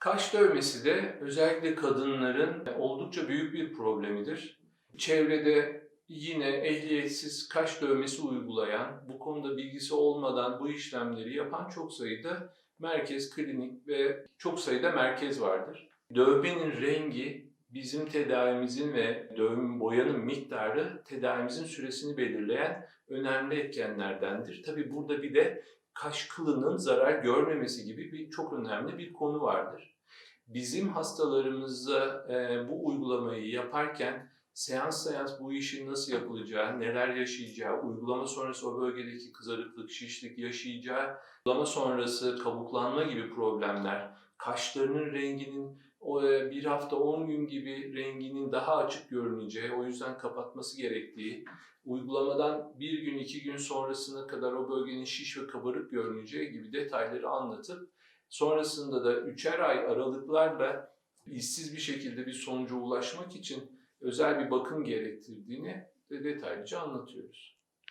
Kaş dövmesi de özellikle kadınların oldukça büyük bir problemidir. Çevrede yine ehliyetsiz kaş dövmesi uygulayan, bu konuda bilgisi olmadan bu işlemleri yapan çok sayıda merkez, klinik ve çok sayıda merkez vardır. Dövmenin rengi bizim tedavimizin ve dövme boyanın miktarı tedavimizin süresini belirleyen önemli etkenlerdendir. Tabi burada bir de kaş kılının zarar görmemesi gibi bir çok önemli bir konu vardır. Bizim hastalarımızda e, bu uygulamayı yaparken seans seans bu işin nasıl yapılacağı, neler yaşayacağı, uygulama sonrası o bölgedeki kızarıklık, şişlik yaşayacağı, uygulama sonrası kabuklanma gibi problemler, kaşlarının renginin o e, bir hafta 10 gün gibi renginin daha açık görüneceği, o yüzden kapatması gerektiği, uygulamadan bir gün iki gün sonrasına kadar o bölgenin şiş ve kabarık görüneceği gibi detayları anlatıp sonrasında da üçer ay aralıklarla işsiz bir şekilde bir sonuca ulaşmak için özel bir bakım gerektirdiğini de detaylıca anlatıyoruz.